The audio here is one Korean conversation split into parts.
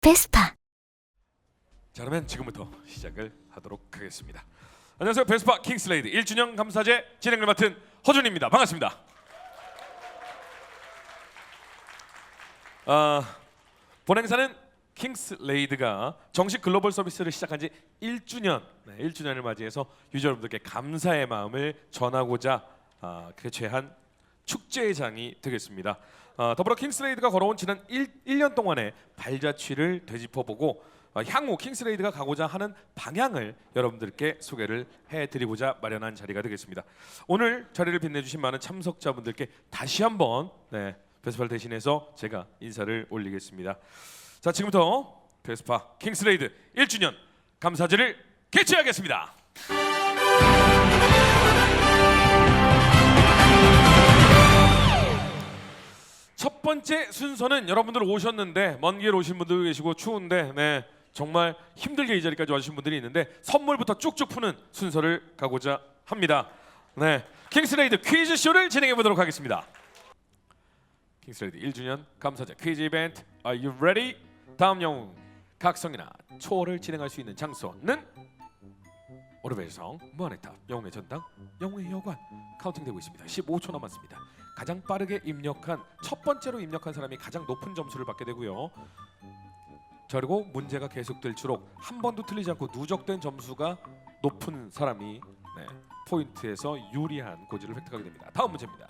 베스파 자 그러면 지금부터 시작을 하도록 하겠습니다. 안녕하세요 베스파 킹스레이드 1주년 감사제 진행을 맡은 허준입니다. 반갑습니다. 아, 본 행사는 킹스레이드가 정식 글로벌 서비스를 시작한 지 1주년, 네, 1주년을 맞이해서 유저 여러분들께 감사의 마음을 전하고자 아, 개최한 축제의 장이 되겠습니다. 아, 더불어 킹스레이드가 걸어온 지난 1, 1년 동안의 발자취를 되짚어보고 아, 향후 킹스레이드가 가고자 하는 방향을 여러분들께 소개를 해드리고자 마련한 자리가 되겠습니다. 오늘 자리를 빛내주신 많은 참석자분들께 다시 한번 네, 베스파를 대신해서 제가 인사를 올리겠습니다. 자 지금부터 베스파 킹스레이드 1주년 감사제를 개최하겠습니다. 첫 번째 순서는 여러분들 오셨는데 먼 길 오신 분들 계시고 추운데 네 정말 힘들게 이 자리까지 와주신 분들이 있는데 선물부터 쭉쭉 푸는 순서를 가고자 합니다. 네 킹스레이드 퀴즈 쇼를 진행해 보도록 하겠습니다. 킹스레이드 1주년 감사자 퀴즈 이벤트 Are you ready? 다음 영웅 각성이나 초월을 진행할 수 있는 장소는 오르벨 성 무한의 탑 영웅의 전당 영웅의 여관 카운팅되고 있습니다 15초 남았습니다 가장 빠르게 입력한 첫 번째로 입력한 사람이 가장 높은 점수를 받게 되고요 자 그리고 문제가 계속될수록 한 번도 틀리지 않고 누적된 점수가 높은 사람이 네, 포인트에서 유리한 고지를 획득하게 됩니다 다음 문제입니다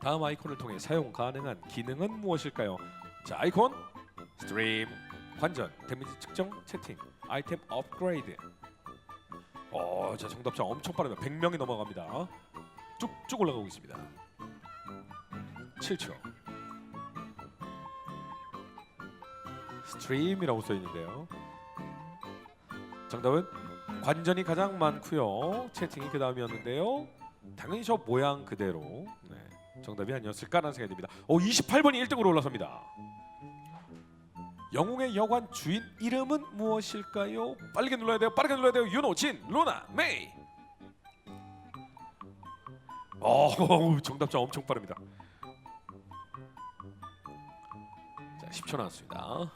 다음 아이콘을 통해 사용 가능한 기능은 무엇일까요 자 아이콘 스트림 관전 데미지 측정 채팅 아이템 업그레이드 어, 자 정답자 엄청 빠르다. 100명이 넘어갑니다. 쭉쭉 올라가고 있습니다. 7초. 스트림이라고 써 있는데요. 정답은 관전이 가장 많고요. 채팅이 그 다음이었는데요. 당연히 저 모양 그대로 네, 정답이 아니었을까라는 생각이 듭니다. 오, 28번이 1등으로 올라섭니다. 영웅의 여관 주인 이름은 무엇일까요? 빠르게 눌러야 돼요. 빠르게 눌러야 돼요. 윤호, 진, 루나, 메이. 어, 정답자 엄청 빠릅니다. 10초 남았습니다.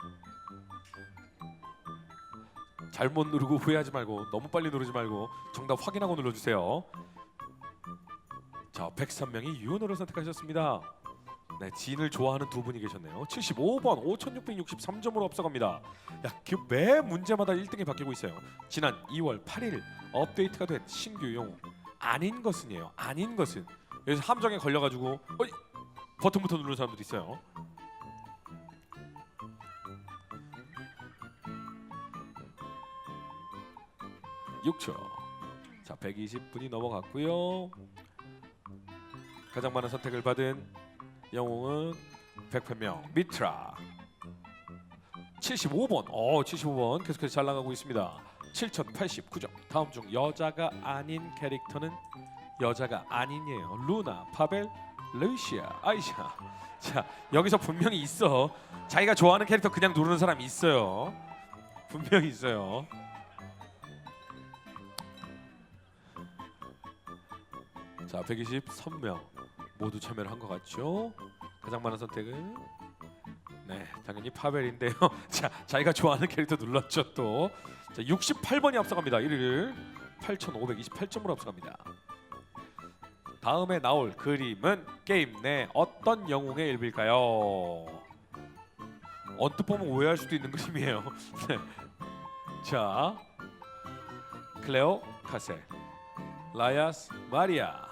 잘못 누르고 후회하지 말고 너무 빨리 누르지 말고 정답 확인하고 눌러주세요. 자, 103명이 윤호를 선택하셨습니다. 네, 진을 좋아하는 두 분이 계셨네요. 75번 5,663점으로 앞서갑니다. 야, 그매 문제마다 1등이 바뀌고 있어요. 지난 2월 8일 업데이트가 된 신규 용어 아닌 것은이에요. 아닌 것은 여기서 함정에 걸려가지고 어이, 버튼부터 누르는 사람들도 있어요. 육초. 자, 120분이 넘어갔고요. 가장 많은 선택을 받은 영웅은 100명 미트라. 75번. 어 75번 계속해서 잘 나가고 있습니다. 7089점. 다음 중 여자가 아닌 캐릭터는 여자가 아닌이에요. 루나 파벨 루시아 아이샤. 자 여기서 분명히 있어. 자기가 좋아하는 캐릭터 그냥 누르는 사람이 있어요. 분명히 있어요 자 123명 모두 참여를 한 것 같죠? 가장 많은 선택은 네 당연히 파벨인데요. 자 자기가 좋아하는 캐릭터 눌렀죠 또. 자 68번이 앞서갑니다. 1위를 8,528점으로 앞서갑니다. 다음에 나올 그림은 게임 내 어떤 영웅의 일부일까요? 언뜻 보면 오해할 수도 있는 그림이에요. 네. 자 클레오 카세 라야스 마리아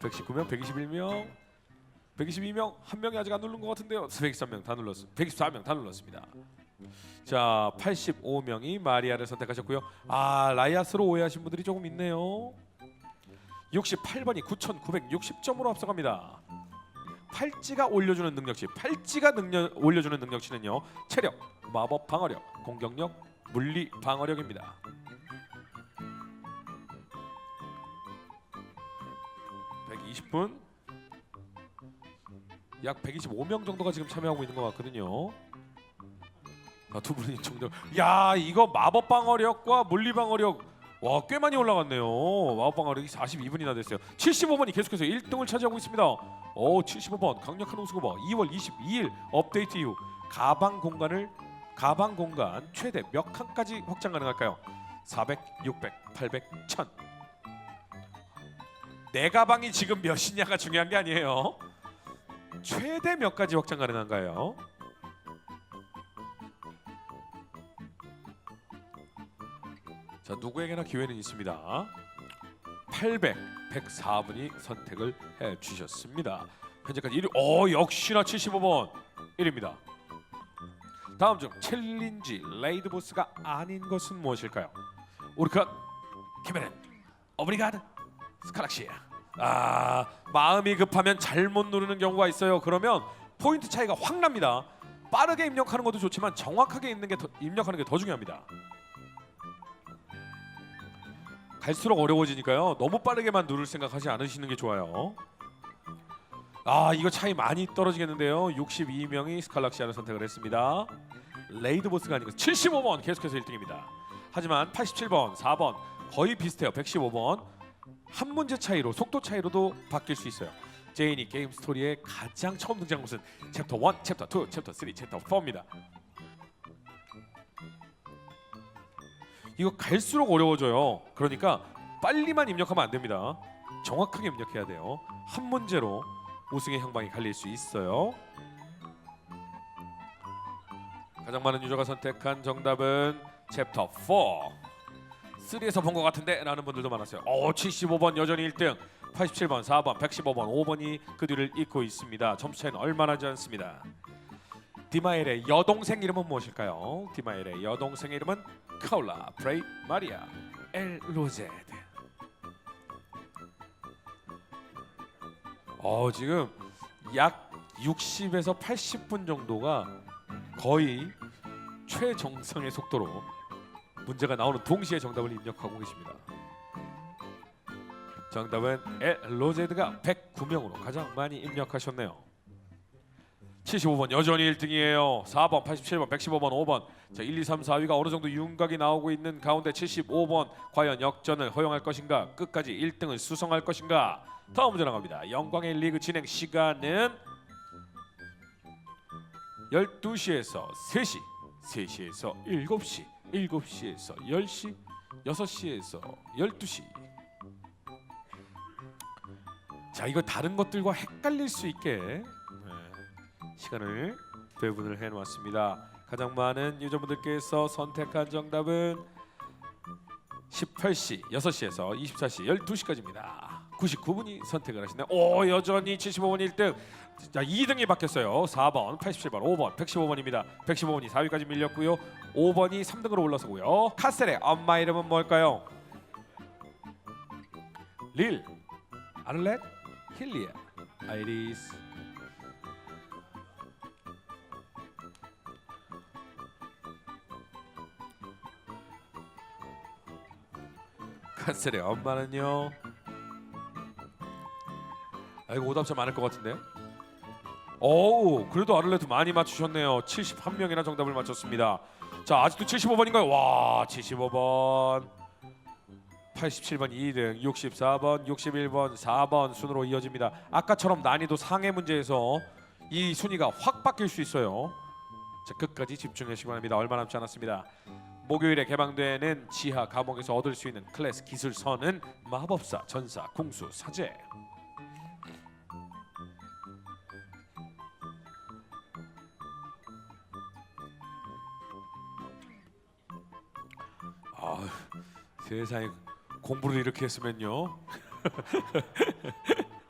119명, 121명, 122명 한 명이 아직 안 누른 것 같은데요. 123명 다 눌렀, 124명 다 눌렀습니다. 자, 85명이 마리아를 선택하셨고요. 아, 라이아스로 오해하신 분들이 조금 있네요. 68번이 9,960점으로 앞서갑니다. 팔찌가 올려주는 능력치, 팔찌가 능력 올려주는 능력치는요. 체력, 마법 방어력, 공격력, 물리 방어력입니다. 120분 약 125명 정도가 지금 참여하고 있는 것 같거든요. 아, 두 분이 정말 야 이거 마법 방어력과 물리 방어력 와 꽤 많이 올라갔네요. 마법 방어력이 42분이나 됐어요. 75번이 계속해서 1등을 차지하고 있습니다. 오 75번 강력한 후보 2월 22일 업데이트 이후 가방 공간을 가방 공간 최대 몇 칸까지 확장 가능할까요? 400, 600, 800, 1000. 내 가방이 지금 몇이냐가 중요한 게 아니에요. 최대 몇 가지 확장 가능한가요? 자 누구에게나 기회는 있습니다. 800, 104분이 선택을 해 주셨습니다. 현재까지 1위. 어 역시나 75번 1위입니다. 다음 중 챌린지 레이드 보스가 아닌 것은 무엇일까요? 우리카 키메렌 오브리가드 스칼락시아. 아 마음이 급하면 잘못 누르는 경우가 있어요. 그러면 포인트 차이가 확 납니다. 빠르게 입력하는 것도 좋지만 정확하게 입는 게 더, 입력하는 게 더 중요합니다. 갈수록 어려워지니까요. 너무 빠르게만 누를 생각하지 않으시는 게 좋아요. 아 이거 차이 많이 떨어지겠는데요. 62명이 스칼락시아를 선택을 했습니다. 레이드 보스가 아니고 75번 계속해서 1등입니다. 하지만 87번, 4번 거의 비슷해요. 115번 한 문제 차이로 속도 차이로도 바뀔 수 있어요. 제인이 게임 스토리에 가장 처음 등장한 것은 챕터 1, 챕터 2, 챕터 3, 챕터 4입니다. 이거 갈수록 어려워져요. 그러니까 빨리만 입력하면 안 됩니다. 정확하게 입력해야 돼요. 한 문제로 우승의 향방이 갈릴 수 있어요. 가장 많은 유저가 선택한 정답은 챕터 4. 3에서 본 것 같은데 라는 분들도 많았어요. 어, 75번 여전히 1등. 87번, 4번, 115번, 5번이 그 뒤를 잇고 있습니다. 점수 차이는 얼마 나지 않습니다. 디마엘의 여동생 이름은 무엇일까요? 디마엘의 여동생 이름은 카울라 브레이 마리아 엘 로제드. 어 지금 약 60에서 80분 정도가 거의 최정상의 속도로 문제가 나오는 동시에 정답을 입력하고 계십니다. 정답은 엘 로제드가 109명으로 가장 많이 입력하셨네요. 75번 여전히 1등이에요. 4번, 87번, 115번, 5번. 자, 1, 2, 3, 4위가 어느 정도 윤곽이 나오고 있는 가운데 75번 과연 역전을 허용할 것인가? 끝까지 1등을 수성할 것인가? 다음 문제 나갑니다. 영광의 리그 진행 시간은 12시에서 3시, 3시에서 7시, 7시에서 10시, 6시에서 12시. 자, 이거 다른 것들과 헷갈릴 수 있게 네. 시간을 배분을 해 놓았습니다. 가장 많은 유저분들께서 선택한 정답은 18시, 6시에서 24시, 12시까지입니다. 99분이 선택을 하시네. 오 여전히 75번 1등. 자 2등이 바뀌었어요. 4번, 87번, 5번, 115번입니다. 115번이 4위까지 밀렸고요. 5번이 3등으로 올라서고요. 카셀의 엄마 이름은 뭘까요? 릴, 아를렛, 힐리아, 아이리스. 카셀의 엄마는요. 아 이거 오답자 많을 것 같은데. 오 그래도 아를레트 많이 맞추셨네요. 71명이나 정답을 맞췄습니다. 자 아직도 75번인가요? 와 75번. 87번 2등, 64번, 61번, 4번 순으로 이어집니다. 아까처럼 난이도 상해 문제에서 이 순위가 확 바뀔 수 있어요. 자 끝까지 집중하시기 바랍니다. 얼마 남지 않았습니다. 목요일에 개방되는 지하 감옥에서 얻을 수 있는 클래스 기술서는 마법사, 전사, 궁수, 사제. 세상에 공부를 이렇게 했으면요.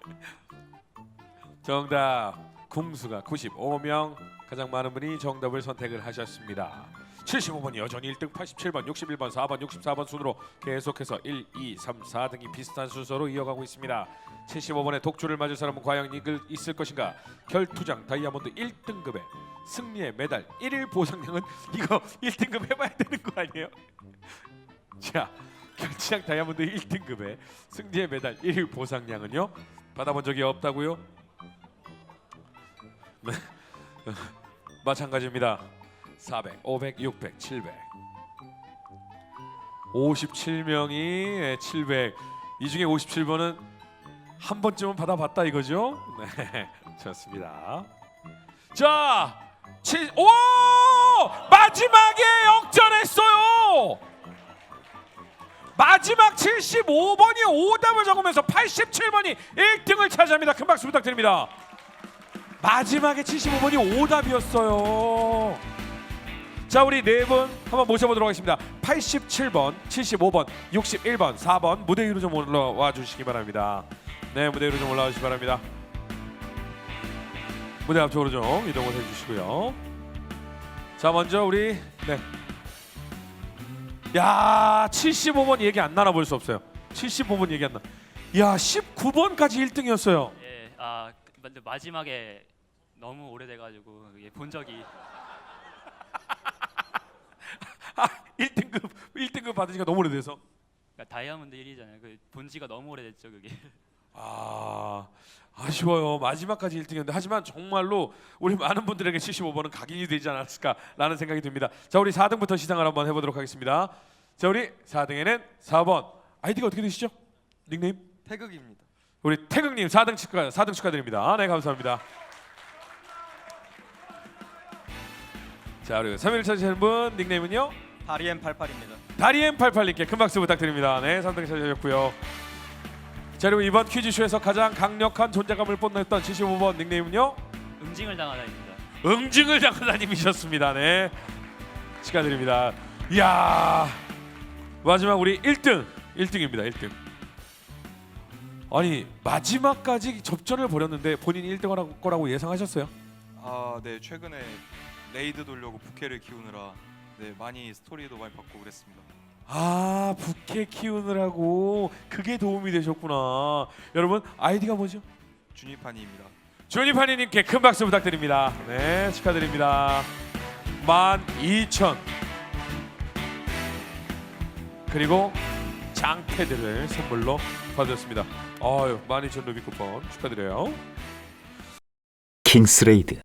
정답 궁수가 95명 가장 많은 분이 정답을 선택을 하셨습니다. 75번 여전히 1등 87번 61번 4번 64번 순으로 계속해서 1, 2, 3, 4등이 비슷한 순서로 이어가고 있습니다. 75번의 독주를 맞을 사람은 과연 이글 있을 것인가? 결투장 다이아몬드 1등급의 승리의 메달 1일 보상량은 이거 1등급 해봐야 되는 거 아니에요? 자 결투장 다이아몬드 1등급의 승리의 메달 1일 보상량은요 받아본 적이 없다고요? 네. 마찬가지입니다. 400, 500, 600, 700. 57명이 700. 이 중에 57번은 한 번쯤은 받아봤다 이거죠? 네, 좋습니다. 자, 칠, 오! 마지막에 역전했어요. 마지막 75번이 오답을 적으면서 87번이 1등을 차지합니다. 큰 박수 부탁드립니다. 마지막에 75번이 오답이었어요. 자, 우리 네 분 한번 모셔보도록 하겠습니다. 87번, 75번, 61번, 4번 무대 위로 좀 올라와 주시기 바랍니다. 네, 무대 위로 좀 올라와 주시기 바랍니다. 무대 앞쪽으로 좀 이동을 해주시고요. 자, 먼저 우리 네. 야, 75번 얘기 안 나눠 볼수 없어요. 75번 얘기 안 나. 야, 19번까지 1등이었어요. 예, 아 근데 마지막에 너무 오래돼가지고 이게 본 적이 아, 1등급 1등급 받은 지가 너무 오래돼서. 그러니까 다이아몬드 1위잖아요. 그 본지가 너무 오래됐죠 그게. 아 아쉬워요 마지막까지 1등이었는데 하지만 정말로 우리 많은 분들에게 75번은 각인이 되지 않았을까라는 생각이 듭니다 자 우리 4등부터 시상을 한번 해보도록 하겠습니다 자 우리 4등에는 4번 아이디가 어떻게 되시죠? 닉네임? 태극입니다. 우리 태극님 4등 축하 4등 축하드립니다 네 감사합니다 자 그리고 3위를 차지하는 분 닉네임은요? 다리엠 88입니다. 다리엠88님께 큰 박수 부탁드립니다. 네, 3등 차지하셨고요. 자 그리고 이번 퀴즈쇼에서 가장 강력한 존재감을 뽐냈던 75번 닉네임은요? 응징을 당하다입니다. 응징을 장사님이셨습니다. 네, 축하드립니다. 이야, 마지막 우리 1등, 1등입니다. 1등. 아니 마지막까지 접전을 벌였는데 본인이 1등 거라고 예상하셨어요? 아, 네 최근에 레이드 돌려고 부캐를 키우느라 네 많이 스토리도 많이 받고 그랬습니다. 아 부캐 키우느라고 그게 도움이 되셨구나. 여러분 아이디가 뭐죠? 주니파니입니다. 조니파니님께 큰 박수 부탁드립니다. 네, 축하드립니다. 12,000 그리고 장패들을 선물로 받았습니다. 아유, 12,000 루비 쿠폰 축하드려요. 킹스레이드